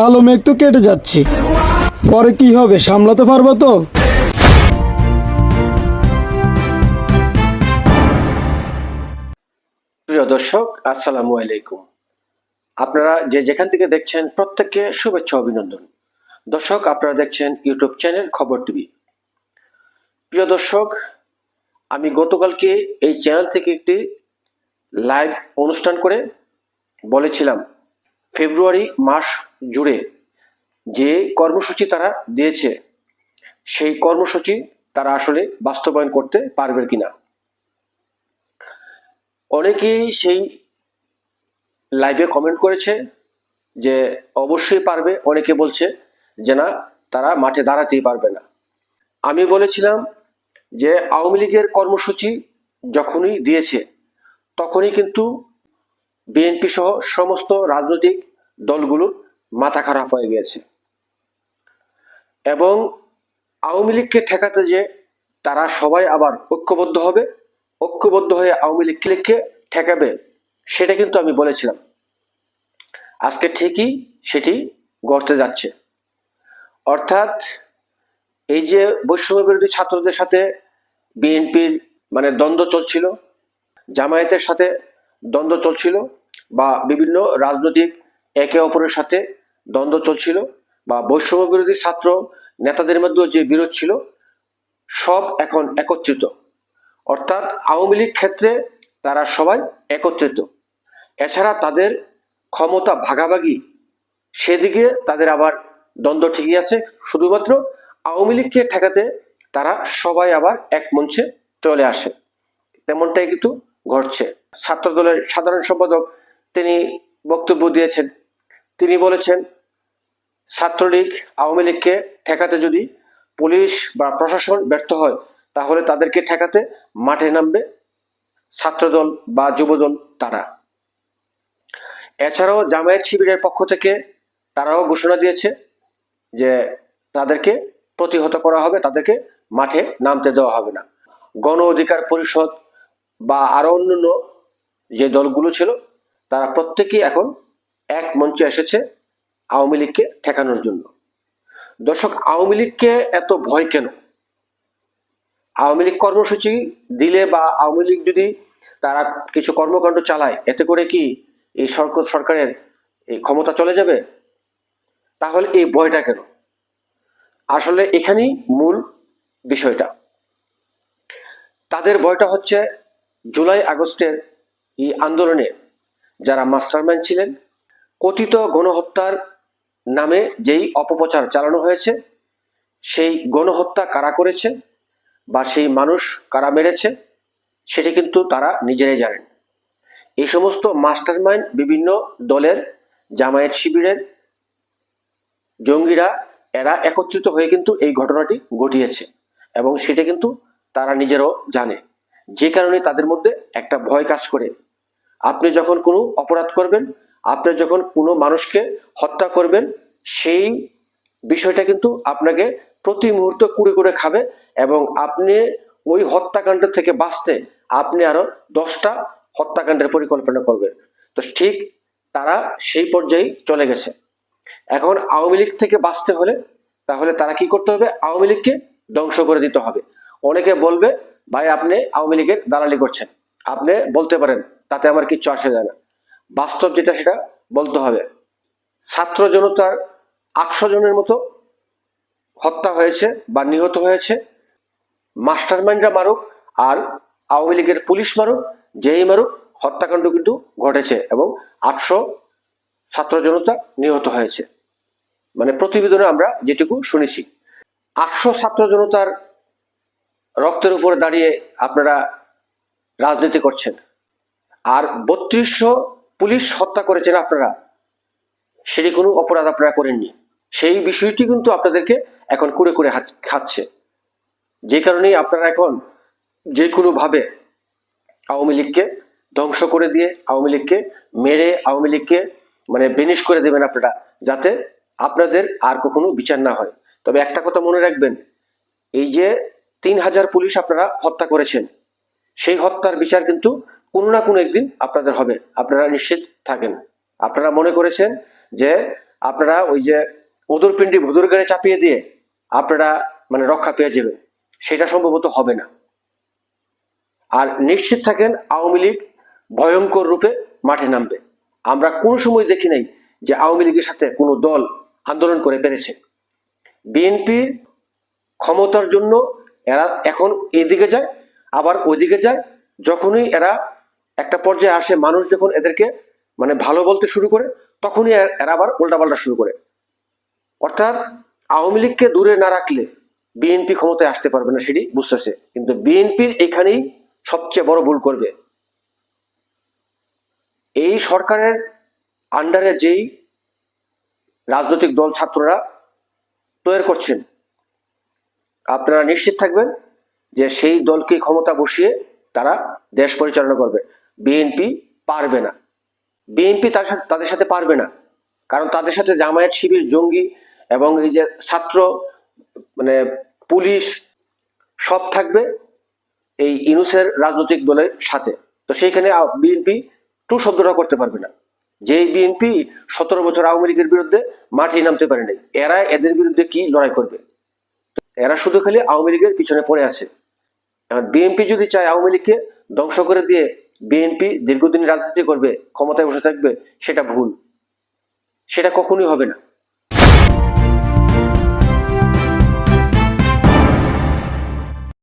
কালো মেঘ তো কেটে যাচ্ছে। পরে কি হবে, সামলাতে পারব তো? প্রিয় দর্শক, আসসালামু আলাইকুম। আপনারা যে যেখান থেকে দেখছেন, প্রত্যেককে শুভেচ্ছা অভিনন্দন। দর্শক, আপনারা দেখছেন ইউটিউব চ্যানেল খবর টিভি। প্রিয় দর্শক, আমি গতকালকে এই চ্যানেল থেকে একটি লাইভ অনুষ্ঠান করে বলেছিলাম ফেব্রুয়ারি মাস জুড়ে যে কর্মসূচি তারা দিয়েছে, সেই কর্মসূচি তারা আসলে বাস্তবায়ন করতে পারবে কিনা। অনেকেই সেই লাইভে কমেন্ট করেছে যে অবশ্যই পারবে, অনেকে বলছে যে না, তারা মাঠে দাঁড়াতেই পারবে না। আমি বলেছিলাম যে আওয়ামী লীগের কর্মসূচি যখনই দিয়েছে, তখনই কিন্তু বিএনপি সহ সমস্ত রাজনৈতিক দলগুলোর মাথা খারাপ হয়ে গেছে এবং আওয়ামী লীগকে ঠেকাতে যে তারা সবাই আবার ঐক্যবদ্ধ হবে, ঐক্যবদ্ধ হয়ে আওয়ামী লীগ লীগকে ঠেকাবে, সেটা কিন্তু আমি বলেছিলাম। আজকে ঠিকই সেটি গড়তে যাচ্ছে। অর্থাৎ এই যে বৈষম্য বিরোধী ছাত্রদের সাথে বিএনপির মানে দ্বন্দ্ব চলছিল, জামায়াতের সাথে দ্বন্দ্ব চলছিল বা বিভিন্ন রাজনৈতিক একে অপরের সাথে দ্বন্দ্ব চলছিল বা বৈষম্য বিরোধী ছাত্র নেতাদের মধ্যে যে বিরোধ ছিল, সব এখন একত্রিত। অর্থাৎ আওয়ামী লীগ ক্ষেত্রে তারা সবাই একত্রিত। এছাড়া তাদের ক্ষমতা ভাগাভাগি, সেদিকে তাদের আবার দ্বন্দ্ব ঠিকই আছে। শুধুমাত্র আওয়ামী লীগকে ঠেকাতে তারা সবাই আবার এক মঞ্চে চলে আসে। তেমনটাই কিন্তু ঘটছে। ছাত্র দলের সাধারণ সম্পাদক তিনি বক্তব্য দিয়েছেন তিনি বলেছেন, ছাত্রলীগ আওয়ামী লীগকে ঠেকাতে যদি পুলিশ বা প্রশাসন ব্যর্থ হয়, তাহলে তাদেরকে ঠেকাতে মাঠে নামবে ছাত্রদল বা যুবদল তারা। এছাড়াও জামায়াত শিবিরের পক্ষ থেকে তারাও ঘোষণা দিয়েছে যে তাদেরকে প্রতিহত করা হবে, তাদেরকে মাঠে নামতে দেওয়া হবে না। গণ অধিকার পরিষদ বা আরও অন্যান্য যে দলগুলো ছিল, তারা প্রত্যেকেই এখন এক মঞ্চে এসেছে আওয়ামী লীগকে ঠেকানোর জন্য। দর্শক, আওয়ামী লীগকে এত ভয় কেন? আওয়ামী লীগ কর্মসূচি দিলে বা আওয়ামী লীগ যদি তারা কিছু কর্মকাণ্ড চালায়, এতে করে কি এই সরকার, সরকারের এই ক্ষমতা চলে যাবে? তাহলে এই ভয়টা কেন? আসলে এখানেই মূল বিষয়টা। তাদের ভয়টা হচ্ছে জুলাই আগস্টের এই আন্দোলনে যারা মাস্টারম্যান ছিলেন কথিত গণহত্যার নামে যেই অপপ্রচার চালানো হয়েছে, সেই গণহত্যা কারা করেছে বা সেই মানুষ কারা মেরেছে, সেটি কিন্তু তারা নিজেরাই জানেন। এই সমস্ত মাস্টারমাইন্ড বিভিন্ন দলের, জামায়াত শিবিরের জঙ্গিরা, এরা একত্রিত হয়ে কিন্তু এই ঘটনাটি ঘটিয়েছে এবং সেটা কিন্তু তারা নিজেরাও জানে। যে কারণে তাদের মধ্যে একটা ভয় কাজ করে। আপনি যখন কোনো অপরাধ করবেন আপনি যখন কোনো মানুষকে হত্যা করবেন, সেই বিষয়টা কিন্তু আপনাকে প্রতি মুহূর্তে কুড়ে কুড়ে খাবে এবং আপনি ওই হত্যাকাণ্ড থেকে বাঁচতে আপনি আরও দশটা হত্যাকাণ্ডের পরিকল্পনা করবেন। তো ঠিক তারা সেই পর্যায়ে চলে গেছে। এখন আওয়ামী লীগ থেকে বাঁচতে হলে তাহলে তারা কি করতে হবে? আওয়ামী লীগকে ধ্বংস করে দিতে হবে। অনেকে বলবে, ভাই, আপনি আওয়ামী লীগের দালালি করছেন। আপনি বলতে পারেন, তাতে আমার কিচ্ছু আসে যায় না। বাস্তব যেটা সেটা বলতে হবে। ছাত্র জনতার আটশো জনের মতো হত্যা হয়েছে বা নিহত হয়েছে। মাস্টারমাইন্ডরা মারুক আর আওয়ামী লীগের পুলিশ মারুক, যেই মারুক, হত্যাকাণ্ড কিন্তু ঘটেছে এবং আটশো ছাত্র জনতা নিহত হয়েছে। মানে প্রতিবেদনে আমরা যেটুকু শুনেছি। আটশো ছাত্র জনতার রক্তের উপরে দাঁড়িয়ে আপনারা রাজনীতি করছেন। আর বত্রিশশো পুলিশ হত্যা করেছেন আপনারা। সেটি কোনো অপরাধ আপনারা করেননি। সেই বিষয়টি কিন্তু আপনাদেরকে এখন কুড়ে হাত- খাচ্ছে। যে কারণেই আপনারা এখন যে কোনো ভাবে আওয়ামী লীগকে ধ্বংস করে দিয়ে আওয়ামী লীগকে মেরে আওয়ামী লীগকে মানে বেনিশ করে দেবেন আপনারা, যাতে আপনাদের আর কখনো বিচার না হয়। তবে একটা কথা মনে রাখবেন, এই যে তিন হাজার পুলিশ আপনারা হত্যা করেছেন, সেই হত্যার বিচার কিন্তু কোনো না কোনো একদিন আপনাদের হবে। আপনারা নিশ্চিত থাকেন। আপনারা মনে করেছেন যে আপনারা ওই যে ওদর পিন্ডি ভুদুর চাপিয়ে দিয়ে আপনারা মানে রক্ষা পেয়ে যাবেন। সেটা সম্ভবত হবে না। আর নিশ্চিত থাকেন, আওয়ামী লীগ ভয়ঙ্কর রূপে মাঠে নামবে। আমরা কোনো সময় দেখি নাই যে আওয়ামী লীগের সাথে কোনো দল আন্দোলন করে পেরেছে বিএনপির ক্ষমতার জন্য এরা এখন এদিকে যায়, আবার ওইদিকে যায়। যখনই এরা একটা পর্যায়ে আসে মানুষ যখন এদেরকে মানে ভালো বলতে শুরু করে, তখনই এরা আবার উল্টাপাল্টা শুরু করে। অর্থাৎ আওয়ামী লীগকে দূরে না রাখলে বিএনপি ক্ষমতায় আসতে পারবে না সেটি বুঝতেছে কিন্তু বিএনপির এখানেই সবচেয়ে বড় ভুল করবে। এই সরকারের আন্ডারে যেই রাজনৈতিক দল ছাত্ররা তৈরি করছেন, আপনারা নিশ্চিত থাকবেন যে সেই দলকে ক্ষমতা বসিয়ে তারা দেশ পরিচালনা করবে। বিএনপি পারবে না। বিএনপি তার সাথে, তাদের সাথে পারবে না। কারণ তাদের সাথে জামায়াত শিবির, জঙ্গি এবং এই যে ছাত্র মানে পুলিশ সব থাকবে এই ইনুসের রাজনৈতিক দলের সাথে। তো সেইখানে বিএনপি টু শব্দটা করতে পারবে না। যে বিএনপি সতেরো বছর আওয়ামী লীগের বিরুদ্ধে মাঠে নামতে পারে নাই। এরা এদের বিরুদ্ধে কি লড়াই করবে? এরা শুধু খালি আওয়ামী লীগের পিছনে পড়ে আছে। বিএনপি যদি চায় আওয়ামী লীগকে ধ্বংস করে দিয়ে বিএনপি দীর্ঘদিন রাজনীতি করবে ক্ষমতায় বসে থাকবে সেটা ভুল। সেটা কখনোই হবে না।